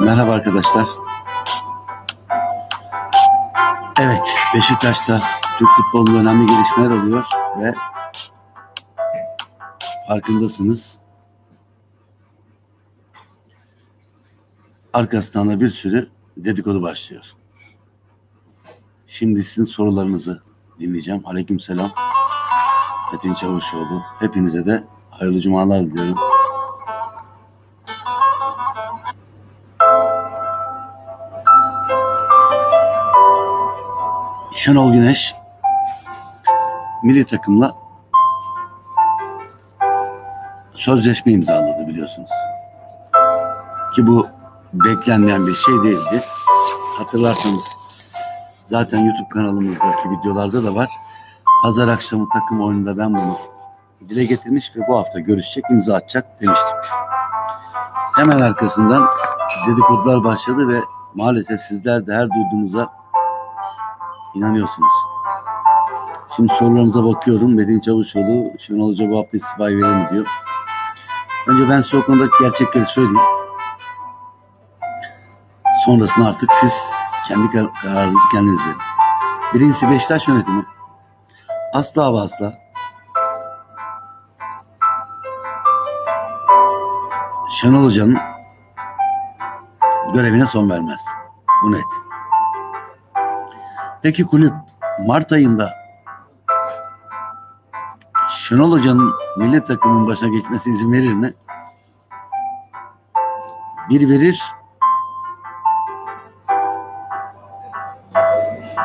Merhaba arkadaşlar. Evet, Beşiktaş'ta Türk futbolunda önemli gelişmeler oluyor ve farkındasınız. Arkasından da bir sürü dedikodu başlıyor. Şimdi sizin sorularınızı dinleyeceğim. Aleyküm selam. Metin Çavuşoğlu. Hepinize de hayırlı cumalar diliyorum. Şenol Güneş milli takımla sözleşme imzaladı biliyorsunuz. Ki bu beklenmeyen bir şey değildi. Hatırlarsanız zaten YouTube kanalımızdaki videolarda da var. Pazar akşamı takım oyununda ben bunu dile getirmiş ve bu hafta görüşecek, imza atacak demiştim. Hemen arkasından dedikodular başladı ve maalesef sizler de her duyduğunuza inanıyorsunuz. Şimdi sorularınıza bakıyorum. Metin Çavuşoğlu, Şenol Hoca bu hafta istifayı verir mi diyor. Önce ben size o konudaki gerçekleri söyleyeyim. Sonrasında artık siz kendi kar- kararınızı kendiniz verin. Birincisi Beşiktaş yönetimi asla ve asla Şenol Hoca'nın görevine son vermez. Bu net. Peki kulüp Mart ayında Şenol Hoca'nın milli takımın başına geçmesine izin verir mi? Bir verir.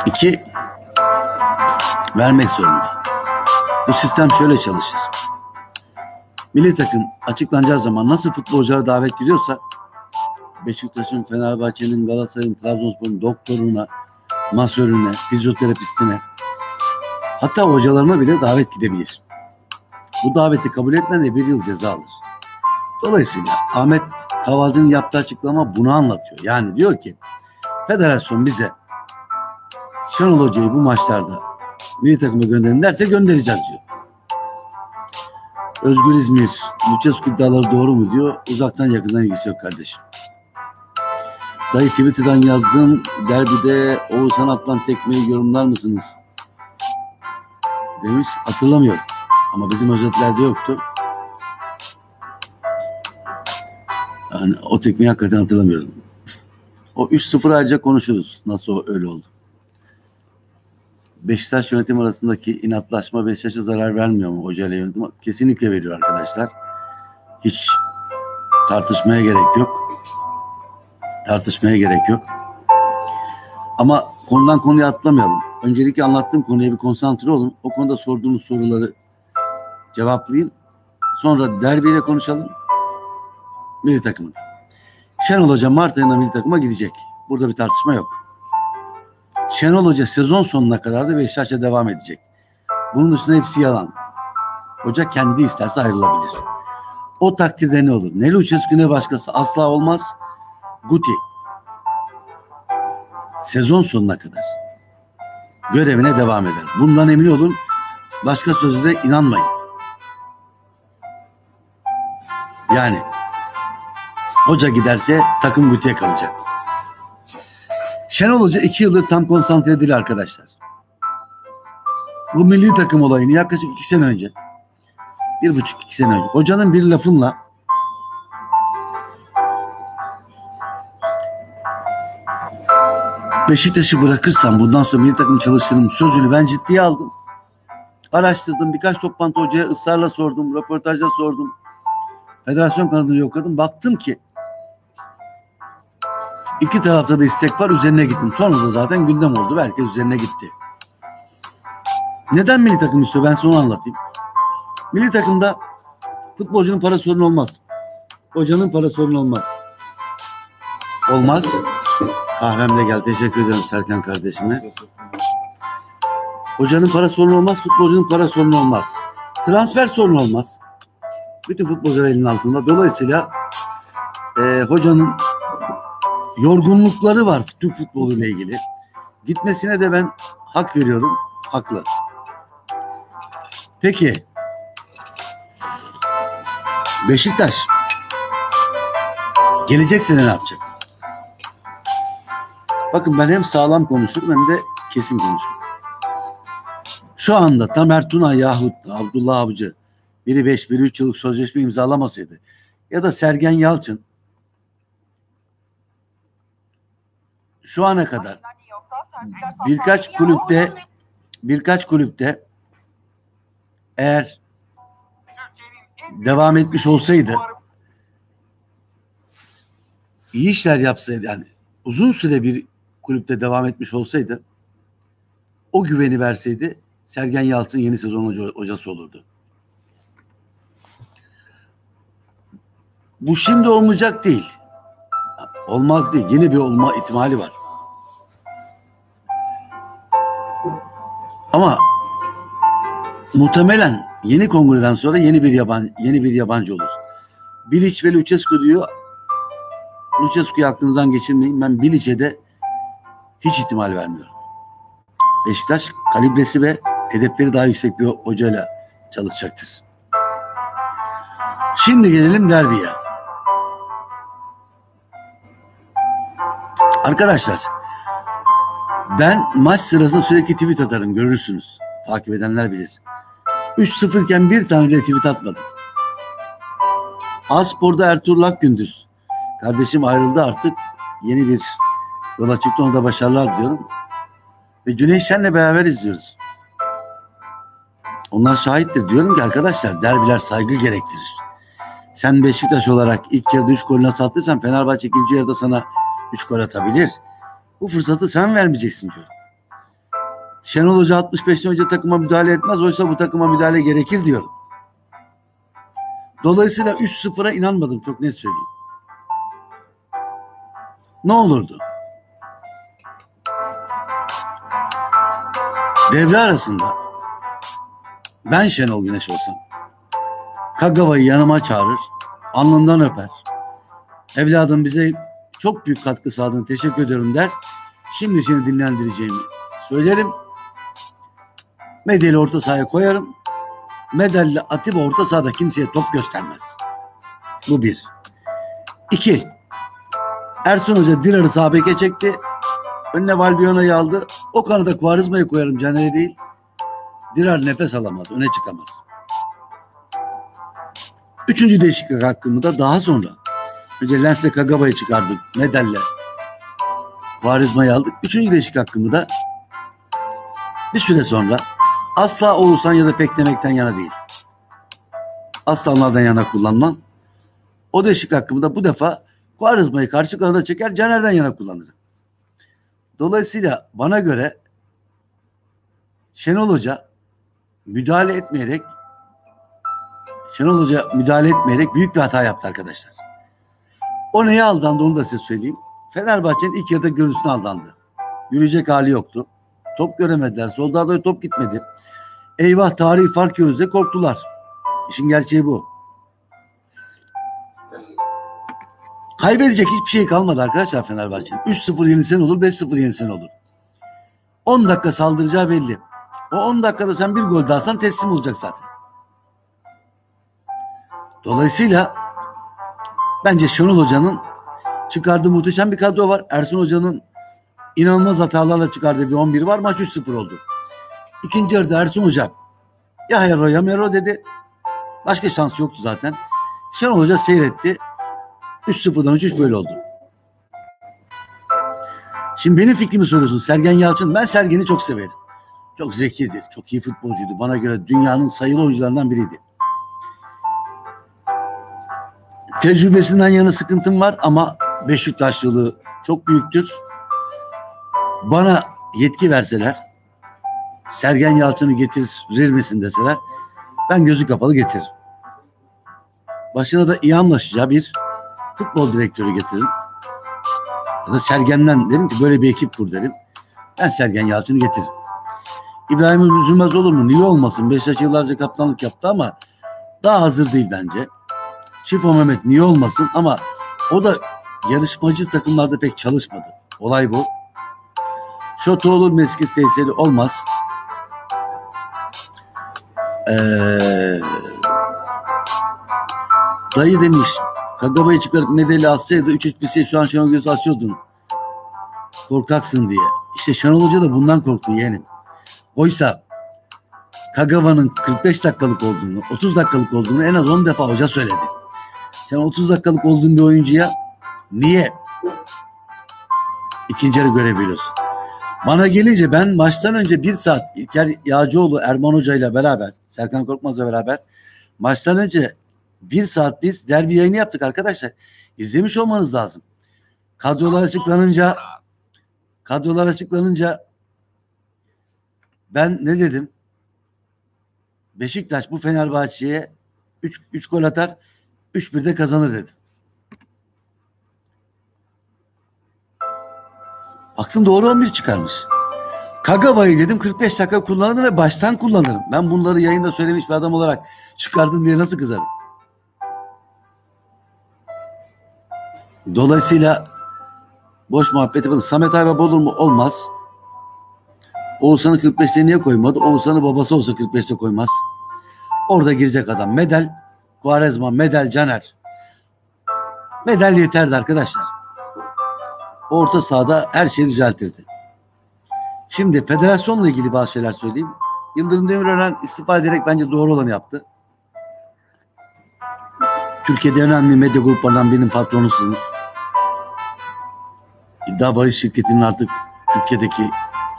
İki vermek zorunda. Bu sistem şöyle çalışır. Milli takım açıklanacağı zaman nasıl futbolculara davet gidiyorsa Beşiktaş'ın, Fenerbahçe'nin, Galatasaray'ın, Trabzonspor'un doktoruna, masörüne, fizyoterapistine hatta hocalarına bile davet gidebilir. Bu daveti kabul etmen de bir yıl ceza alır. Dolayısıyla Ahmet Kavalcı'nın yaptığı açıklama bunu anlatıyor. Yani diyor ki federasyon bize Şenol Hoca'yı bu maçlarda milli takıma gönderin derse göndereceğiz diyor. Özgür İzmir, Lucescu iddiaları doğru mu diyor. Uzaktan yakından ilgisi yok kardeşim. Dayı Twitter'dan yazdım. Derbide Oğuzhan Atlan tekmeyi yorumlar mısınız? Demiş. Hatırlamıyorum. Ama bizim özetlerde yoktu. Yani o tekmeyi hakikaten hatırlamıyorum. O 3-0 ayrıca konuşuruz. Nasıl öyle oldu. Beşiktaş yönetim arasındaki inatlaşma Beşiktaş'a zarar vermiyor mu hoca ile yönetim? Kesinlikle veriyor arkadaşlar. Hiç tartışmaya gerek yok. Tartışmaya gerek yok. Ama konudan konuya atlamayalım. Öncelikle anlattığım konuya bir konsantre olun. O konuda sorduğunuz soruları cevaplayayım. Sonra derbiyle konuşalım. Milli takımı. Şenol Hoca Mart ayında milli takıma gidecek. Burada bir tartışma yok. Şenol Hoca sezon sonuna kadar da Beşiktaş'a devam edecek. Bunun dışında hepsi yalan. Hoca kendi isterse ayrılabilir. O takdirde ne olur? Ne Lucescu ne başkası asla olmaz. Guti sezon sonuna kadar görevine devam eder. Bundan emin olun. Başka sözde inanmayın. Yani hoca giderse takım Guti'ye kalacak. Şenol Hoca iki yıldır tam konsantre değil arkadaşlar. Bu milli takım olayını yaklaşık iki sene önce bir buçuk iki sene önce hocanın bir lafınla Beşiktaş'ı bırakırsam bundan sonra milli takım çalıştırırım sözünü ben ciddiye aldım. Araştırdım birkaç toplantı hocaya ısrarla sordum, röportajda sordum. Federasyon kanadını yokladım. Baktım ki iki tarafta da istek var üzerine gittim. Sonra da zaten gündem oldu ve herkes üzerine gitti. Neden milli takım istiyor ben onu anlatayım. Milli takımda futbolcunun para sorunu olmaz. Hocanın para sorunu olmaz. Olmaz. Kahvem de gel. Teşekkür ederim Serkan kardeşime. Hocanın para sorunu olmaz, futbolcunun para sorunu olmaz. Transfer sorunu olmaz. Bütün futbolcular elinin altında. Dolayısıyla e, hocanın yorgunlukları var Türk futbolu ile ilgili. Gitmesine de ben hak veriyorum. Haklı. Peki Beşiktaş gelecek sene ne yapacak? Bakın ben hem sağlam konuşurum hem de kesin konuşurum. Şu anda Tamer Tuna yahut Abdullah Avcı biri 5, biri 3 yıllık sözleşme imzalamasaydı ya da Sergen Yalçın şu ana kadar birkaç kulüpte birkaç kulüpte eğer devam etmiş olsaydı iyi işler yapsaydı yani uzun süre bir kulüpte devam etmiş olsaydı o güveni verseydi Sergen Yalçın yeni sezon hoca, hocası olurdu. Bu şimdi olmayacak değil. Olmaz değil. Yeni bir olma ihtimali var. Ama muhtemelen yeni kongreden sonra yeni bir yabancı yeni bir yabancı olur. Bilic ve Lucescu diyor. Lucescu'yu aklınızdan geçirmeyin. Ben Bilic'e de hiç ihtimal vermiyorum. Beşiktaş kalibresi ve hedefleri daha yüksek bir hocayla çalışacaktır. Şimdi gelelim derbiye. Arkadaşlar ben maç sırasında sürekli tweet atarım görürsünüz. Takip edenler bilir. 3-0 iken bir tane bile tweet atmadım. Aspor'da Ertuğrul Akgündüz. Kardeşim ayrıldı artık. Yeni bir yola çıktı. Ona da başarılar diyorum. Ve Cüneyt Şen'le beraber izliyoruz. Onlar şahittir. Diyorum ki arkadaşlar derbiler saygı gerektirir. Sen Beşiktaş olarak ilk yarıda 3 golüne sattıysan Fenerbahçe ikinci yarıda sana 3 gol atabilir. Bu fırsatı sen vermeyeceksin diyor. Şenol Hoca 65'ten önce takıma müdahale etmez. Oysa bu takıma müdahale gerekir diyorum. Dolayısıyla 3-0'a inanmadım çok net söyleyeyim. Ne olurdu? Devre arasında ben Şenol Güneş olsam Kagawa'yı yanıma çağırır, alnından öper. Evladım bize çok büyük katkı sağladın, teşekkür ediyorum der. Şimdi seni dinlendireceğimi söylerim. Medeli orta sahaya koyarım. Medelli Atiba orta sahada kimseye top göstermez. Bu bir. İki. Ersun Hoca Dirar'ı sağ beke çekti. Önüne Valbiona'yı aldı. O kanada Kuarizma'yı koyarım Caner'e değil. Dirar nefes alamaz, öne çıkamaz. Üçüncü değişiklik hakkımı da daha sonra. Önce Lens'le Kagawa'yı çıkardık. Medelle. Kuarizma'yı aldık. Üçüncü değişiklik hakkımı da bir süre sonra asla Oğuzhan ya da pek demekten yana değil. Asla onlardan yana kullanmam. O değişiklik hakkımı da bu defa Kuarizma'yı karşı kanada çeker Caner'den yana kullanırım. Dolayısıyla bana göre Şenol Hoca müdahale etmeyerek Şenol Hoca müdahale etmeyerek büyük bir hata yaptı arkadaşlar. O neye aldandı onu da size söyleyeyim. Fenerbahçe'nin ilk yarıda görüntüsüne aldandı. Yürüyecek hali yoktu. Top göremediler. Solda da top gitmedi. Eyvah tarihi fark görürüz korktular. İşin gerçeği bu. Kaybedecek hiçbir şey kalmadı arkadaşlar Fenerbahçe'nin. 3-0 yenilsen olur, 5-0 yenilsen olur. 10 dakika saldıracağı belli. O 10 dakikada sen bir gol daha teslim olacak zaten. Dolayısıyla bence Şenol Hoca'nın çıkardığı muhteşem bir kadro var. Ersun Hoca'nın inanılmaz hatalarla çıkardığı bir 11 var. Maç 3-0 oldu. İkinci yarıda Ersun Hoca ya Hero ya Mero dedi. Başka şans yoktu zaten. Şenol Hoca seyretti. 3-0'dan 3-3 böyle oldu. Şimdi benim fikrimi soruyorsun. Sergen Yalçın. Ben Sergen'i çok severim. Çok zekidir. Çok iyi futbolcuydu. Bana göre dünyanın sayılı oyuncularından biriydi. Tecrübesinden yana sıkıntım var ama Beşiktaşlılığı çok büyüktür. Bana yetki verseler Sergen Yalçın'ı getirir misin deseler ben gözü kapalı getiririm. Başına da iyi anlaşacağı bir futbol direktörü getiririm. Ya da Sergen'den derim ki böyle bir ekip kur derim. Ben Sergen Yalçın'ı getiririm. İbrahim üzülmez olur mu? Niye olmasın? Beşiktaş yıllarca kaptanlık yaptı ama daha hazır değil bence. Şifo Mehmet niye olmasın? Ama o da yarışmacı takımlarda pek çalışmadı. Olay bu. Şoto olur Meskis tesiri olmaz. Ee, Dayı demiş Kagaba'yı çıkarıp medeli atsaydı 3-3 bir şu an Şenol Güneş'i asıyordun. Korkaksın diye. İşte Şenol Hoca da bundan korktu yeğenim. Oysa Kagawa'nın 45 dakikalık olduğunu, 30 dakikalık olduğunu en az 10 defa hoca söyledi. Sen 30 dakikalık olduğun bir oyuncuya niye ikinci yarı görev? Bana gelince ben maçtan önce bir saat İlker Yağcıoğlu Erman Hoca ile beraber, Serkan Korkmaz'la beraber maçtan önce bir saat biz derbi yayını yaptık arkadaşlar. İzlemiş olmanız lazım. Kadrolar açıklanınca kadrolar açıklanınca ben ne dedim? Beşiktaş bu Fenerbahçe'ye 3 3 gol atar, 3-1'de kazanır dedim. Aklım doğru 11 çıkarmış. Kagawa'yı dedim 45 dakika kullanırım ve baştan kullanırım. Ben bunları yayında söylemiş bir adam olarak çıkardın diye nasıl kızarım? Dolayısıyla boş muhabbeti yapalım. Samet Aybab olur mu? Olmaz. Oğuzhan'ı 45'te niye koymadı? Oğuzhan'ı babası olsa 45'te koymaz. Orada girecek adam. Medel, Kuarezma, Medel, Caner. Medel yeterdi arkadaşlar. Orta sahada her şeyi düzeltirdi. Şimdi federasyonla ilgili bazı şeyler söyleyeyim. Yıldırım Demirören istifa ederek bence doğru olanı yaptı. Türkiye'de önemli medya gruplarından birinin patronusunuz. İddia bahis şirketinin artık Türkiye'deki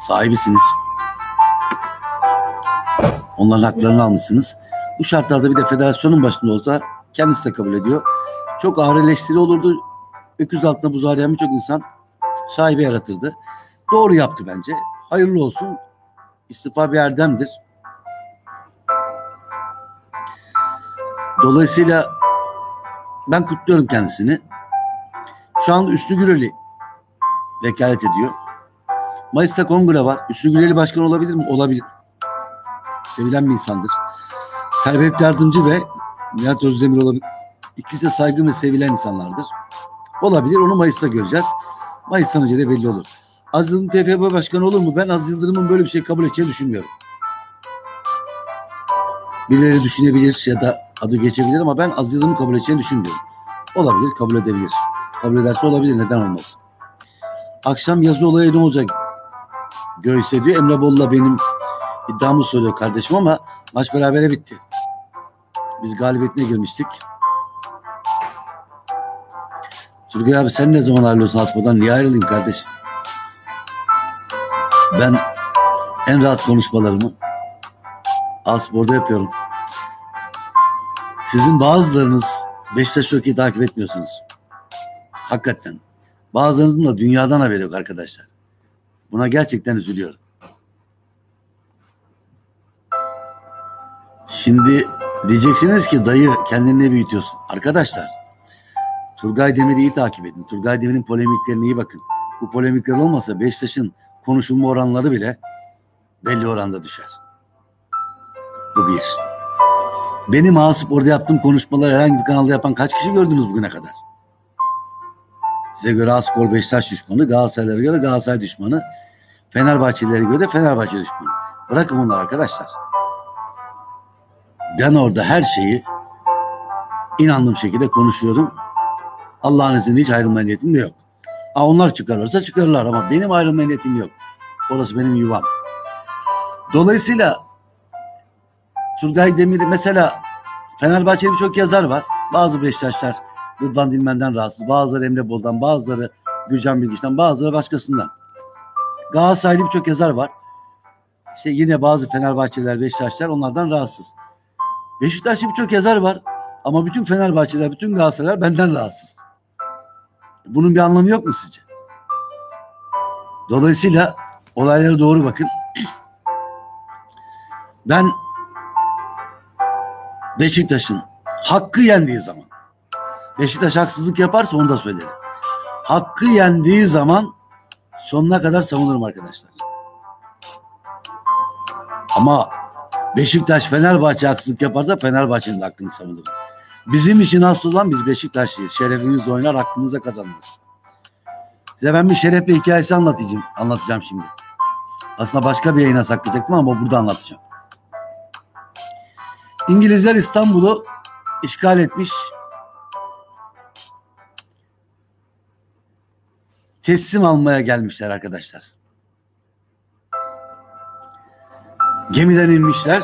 sahibisiniz. Onların haklarını almışsınız. Bu şartlarda bir de federasyonun başında olsa kendisi de kabul ediyor. Çok ağır eleştiri olurdu. Öküz altında buz arayan birçok insan sahibi yaratırdı. Doğru yaptı bence. Hayırlı olsun. İstifa bir erdemdir. Dolayısıyla ben kutluyorum kendisini. Şu anda Üstü Güreli vekalet ediyor. Mayıs'ta kongre var. Üstü Güreli başkan olabilir mi? Olabilir. Sevilen bir insandır. Servet Yardımcı ve Nihat Özdemir olabilir. İkisi de saygın ve sevilen insanlardır. Olabilir. Onu Mayıs'ta göreceğiz. Mayıs'tan önce de belli olur. Aziz Yıldırım TFF Başkanı olur mu? Ben Aziz Yıldırım'ın böyle bir şey kabul edeceğini düşünmüyorum. Birileri düşünebilir ya da adı geçebilir ama ben Aziz Yıldırım'ı kabul edeceğini düşünmüyorum. Olabilir, kabul edebilir. Kabul ederse olabilir, neden olmasın. Akşam yazı olayı ne olacak? Göğse diyor. Emre Bolu'la benim iddiamı soruyor kardeşim ama maç berabere bitti. Biz galibiyetine girmiştik. Turgay abi sen ne zaman ayrılıyorsun Aspo'dan? Niye ayrılayım kardeşim? Ben en rahat konuşmalarımı Aspor'da yapıyorum. Sizin bazılarınız Beşiktaş çok iyi takip etmiyorsunuz. Hakikaten. Bazılarınızın da dünyadan haberi yok arkadaşlar. Buna gerçekten üzülüyorum. Şimdi diyeceksiniz ki dayı kendini büyütüyorsun? Arkadaşlar Turgay Demir'i iyi takip edin. Turgay Demir'in polemiklerine iyi bakın. Bu polemikler olmasa Beşiktaş'ın konuşulma oranları bile belli oranda düşer. Bu bir. Benim A-Spor'da yaptığım konuşmalar herhangi bir kanalda yapan kaç kişi gördünüz bugüne kadar? Size göre A-Spor Beşiktaş düşmanı, Galatasaraylara göre Galatasaray düşmanı, Fenerbahçelilere göre de Fenerbahçe düşmanı. Bırakın bunlar arkadaşlar. Ben orada her şeyi inandığım şekilde konuşuyorum. Allah'ın izniyle hiç ayrılma niyetim de yok. Ha, onlar çıkarırsa çıkarırlar ama benim ayrılma niyetim yok. Orası benim yuvam. Dolayısıyla Turgay Demir'i mesela Fenerbahçe'de birçok yazar var. Bazı Beşiktaşlar Rıdvan Dilmen'den rahatsız. Bazıları Emre Bol'dan, bazıları Gülcan Bilgiç'ten, bazıları başkasından. Galatasaraylı birçok yazar var. İşte yine bazı Fenerbahçeliler, Beşiktaşlar onlardan rahatsız. Beşiktaşlı birçok yazar var. Ama bütün Fenerbahçeler, bütün Galatasaraylar benden rahatsız. Bunun bir anlamı yok mu sizce? Dolayısıyla olaylara doğru bakın. Ben Beşiktaş'ın hakkı yendiği zaman Beşiktaş haksızlık yaparsa onu da söylerim. Hakkı yendiği zaman sonuna kadar savunurum arkadaşlar. Ama Beşiktaş Fenerbahçe haksızlık yaparsa Fenerbahçe'nin hakkını savunur. Bizim için asıl olan biz Beşiktaşlıyız. Şerefimiz oynar hakkımıza kazanırız. Size ben bir şeref hikayesi anlatacağım, anlatacağım şimdi. Aslında başka bir yayına saklayacaktım ama burada anlatacağım. İngilizler İstanbul'u işgal etmiş. Teslim almaya gelmişler arkadaşlar. Gemiden inmişler.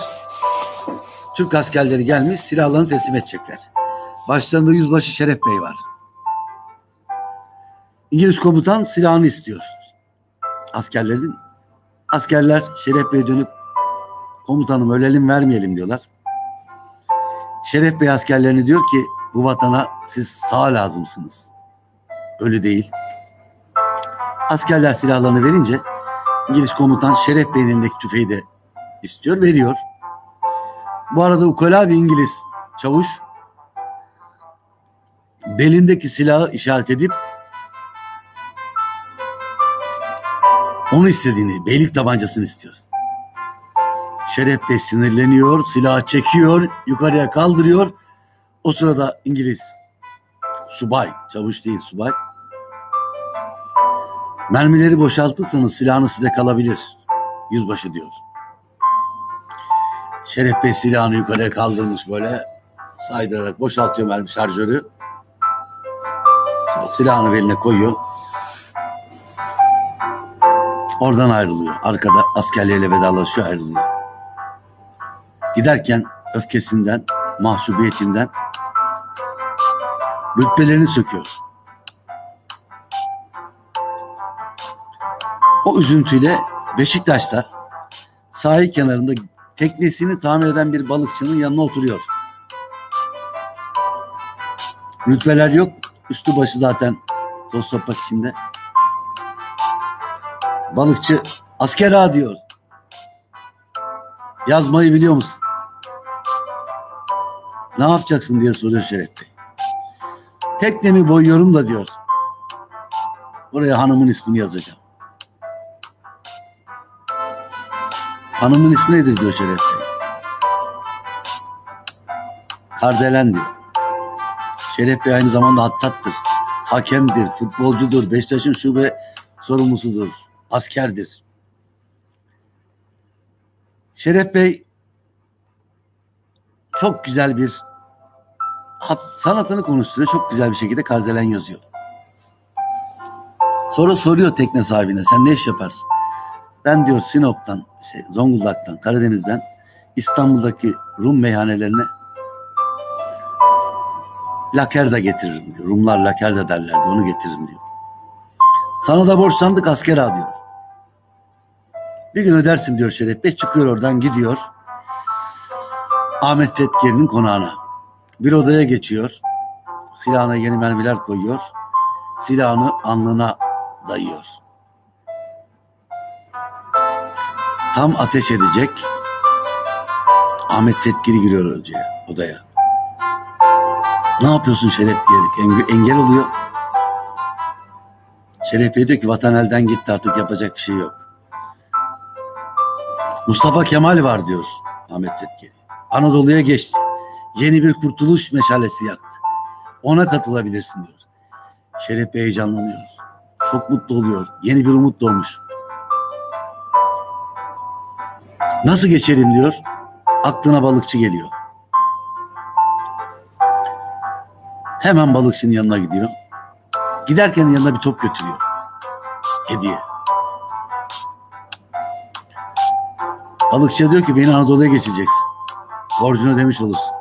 Türk askerleri gelmiş silahlarını teslim edecekler. Başlarında Yüzbaşı Şeref Bey var. İngiliz komutan silahını istiyor. Askerlerin askerler Şeref Bey dönüp komutanım ölelim vermeyelim diyorlar. Şeref Bey askerlerini diyor ki bu vatana siz sağ lazımsınız. Ölü değil. Askerler silahlarını verince İngiliz komutan Şeref Bey'in elindeki tüfeği de istiyor, veriyor. Bu arada ukala bir İngiliz çavuş belindeki silahı işaret edip onu istediğini, beylik tabancasını istiyor. Şeref Bey sinirleniyor, silahı çekiyor, yukarıya kaldırıyor. O sırada İngiliz subay, çavuş değil subay. Mermileri boşaltırsanız silahınız size kalabilir. Yüzbaşı diyor. Şeref Bey silahını yukarıya kaldırmış böyle saydırarak boşaltıyor mermi şarjörü. Silahını beline koyuyor. Oradan ayrılıyor. Arkada askerleriyle vedalaşıyor ayrılıyor. Giderken öfkesinden, mahcubiyetinden rütbelerini söküyor. O üzüntüyle Beşiktaş'ta sahil kenarında teknesini tamir eden bir balıkçının yanına oturuyor. Rütbeler yok. Üstü başı zaten toz toprak içinde. Balıkçı asker ağa diyor. Yazmayı biliyor musun? Ne yapacaksın diye soruyor Şeref Bey. Teknemi boyuyorum da diyor. Buraya hanımın ismini yazacağım. Hanımın ismi nedir diyor Şeref Bey. Kardelen diyor. Şeref Bey aynı zamanda hattattır. Hakemdir, futbolcudur, Beşiktaş'ın şube sorumlusudur, askerdir. Şeref Bey çok güzel bir sanatını konuşturuyor. Çok güzel bir şekilde kardelen yazıyor. Sonra soruyor tekne sahibine sen ne iş yaparsın? Ben diyor Sinop'tan, şey, Zonguldak'tan, Karadeniz'den İstanbul'daki Rum meyhanelerine laker da getiririm diyor. Rumlar laker de derlerdi onu getiririm diyor. Sana da borçlandık asker ağa diyor. Bir gün ödersin diyor Şeref Bey. Çıkıyor oradan gidiyor. Ahmet Fetkeri'nin konağına. Bir odaya geçiyor. Silahına yeni mermiler koyuyor. Silahını alnına dayıyor. Tam ateş edecek. Ahmet Fetkiri giriyor hocaya, odaya. Ne yapıyorsun Şeref diyerek engel oluyor. Şeref Bey diyor ki vatan elden gitti artık yapacak bir şey yok. Mustafa Kemal var diyor Ahmet Fetkiri. Anadolu'ya geçti. Yeni bir kurtuluş meşalesi yaktı. Ona katılabilirsin diyor. Şeref Bey heyecanlanıyor. Çok mutlu oluyor. Yeni bir umut doğmuş. Nasıl geçerim diyor. Aklına balıkçı geliyor. Hemen balıkçının yanına gidiyor. Giderken yanına bir top götürüyor. Hediye. Balıkçı diyor ki beni Anadolu'ya geçeceksin. Borcunu ödemiş olursun.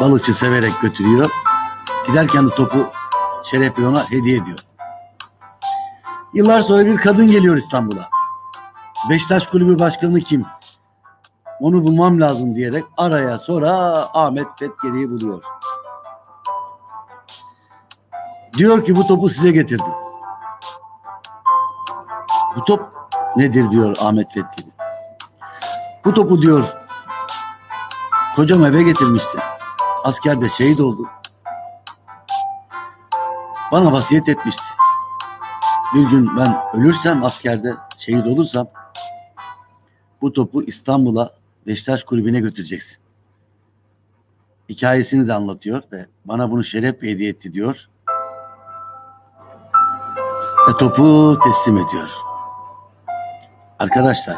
Balıkçı severek götürüyor. Giderken de topu Şeref ona hediye ediyor. Yıllar sonra bir kadın geliyor İstanbul'a. Beşiktaş Kulübü Başkanı kim? Onu bulmam lazım diyerek araya sonra Ahmet Fetkeli'yi buluyor. Diyor ki bu topu size getirdim. Bu top nedir diyor Ahmet Fetkeli. Bu topu diyor kocam eve getirmişti. Askerde şehit oldu. Bana vasiyet etmişti. Bir gün ben ölürsem askerde şehit olursam bu topu İstanbul'a Beşiktaş kulübüne götüreceksin. Hikayesini de anlatıyor ve bana bunu Şeref hediye etti diyor. Ve topu teslim ediyor. Arkadaşlar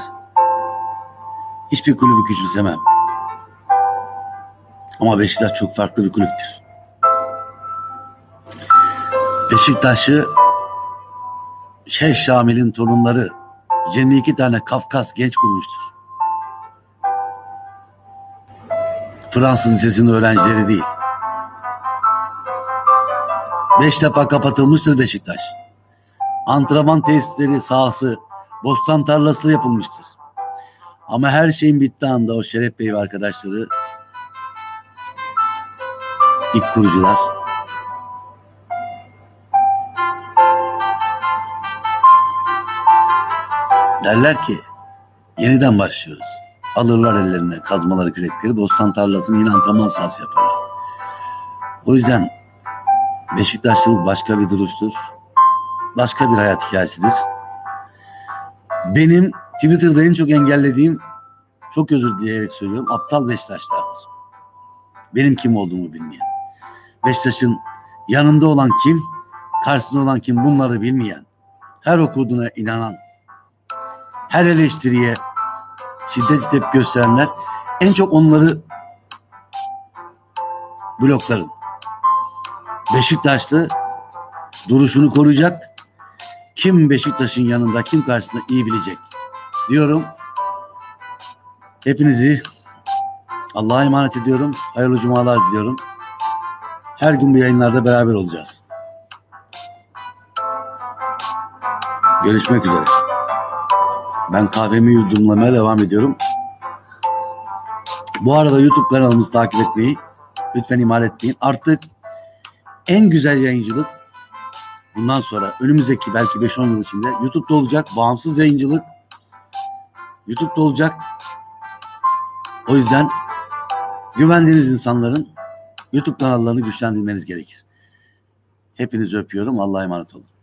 hiçbir kulübü küçümsemem. Ama Beşiktaş çok farklı bir kulüptür. Beşiktaş'ı Şeyh Şamil'in torunları 22 tane Kafkas genç kurmuştur. Fransız lisesinin öğrencileri değil. Beş defa kapatılmıştır Beşiktaş. Antrenman tesisleri, sahası, bostan tarlası yapılmıştır. Ama her şeyin bittiği anda o Şeref Bey ve arkadaşları ilk kurucular derler ki yeniden başlıyoruz. Alırlar ellerine kazmaları kürekleri bostan tarlasını yine antrenman sahası yaparlar. O yüzden Beşiktaşlılık başka bir duruştur. Başka bir hayat hikayesidir. Benim Twitter'da en çok engellediğim çok özür dileyerek söylüyorum aptal Beşiktaşlardır. Benim kim olduğumu bilmeyen. Beşiktaş'ın yanında olan kim, karşısında olan kim bunları bilmeyen, her okuduğuna inanan, her eleştiriye şiddet tepki gösterenler en çok onları blokların. Beşiktaşlı duruşunu koruyacak. Kim Beşiktaş'ın yanında, kim karşısında iyi bilecek. Diyorum. Hepinizi Allah'a emanet ediyorum. Hayırlı cumalar diliyorum. Her gün bu yayınlarda beraber olacağız. Görüşmek üzere. Ben kahvemi yudumlamaya devam ediyorum. Bu arada YouTube kanalımızı takip etmeyi lütfen ihmal etmeyin. Artık en güzel yayıncılık bundan sonra önümüzdeki belki 5-10 yıl içinde YouTube'da olacak. Bağımsız yayıncılık YouTube'da olacak. O yüzden güvendiğiniz insanların YouTube kanallarını güçlendirmeniz gerekir. Hepinizi öpüyorum. Allah'a emanet olun.